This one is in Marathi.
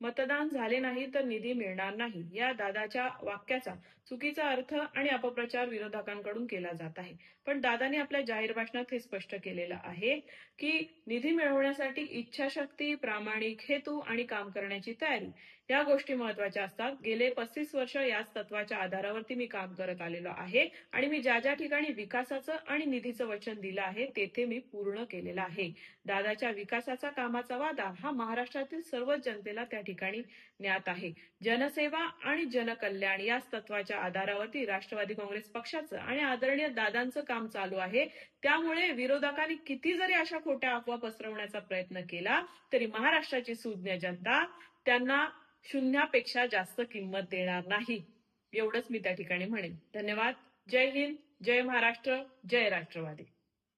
मतदान झाले नाही तर निधी मिळणार नाही या दादाच्या वाक्याचा चुकीचा अर्थ आणि अपप्रचार विरोधकांकडून केला जात आहे. पण दादाने आपल्या जाहीर भाषणात हे स्पष्ट केलेलं आहे की निधी मिळवण्यासाठी इच्छाशक्ती प्रामाणिक हेतू आणि काम करण्याची तयारी या गोष्टी महत्त्वाच्या असतात. गेले पस्तीस वर्ष याच तत्वाच्या आधारावरती मी काम करत आलेलो आहे आणि मी ज्या ज्या ठिकाणी विकासाचं आणि निधीचं वचन दिलं आहे तेथे मी पूर्ण केलेलं आहे. दादाच्या विकासाचा कामाचा वादा हा महाराष्ट्रातील सर्वच जनतेला त्या ठिकाणी ज्ञात आहे. जनसेवा आणि जनकल्याण याच तत्वाच्या आधारावरती राष्ट्रवादी काँग्रेस पक्षाचं आणि आदरणीय दादांचं काम चालू आहे. त्यामुळे विरोधकांनी किती जरी अशा खोट्या अफवा पसरवण्याचा प्रयत्न केला तरी महाराष्ट्राची सुज्ञ जनता त्यांना शून्यापेक्षा जास्त किंमत देणार नाही. एवढंच मी त्या ठिकाणी म्हणेन. धन्यवाद. जय हिंद. जय महाराष्ट्र. जय राष्ट्रवादी.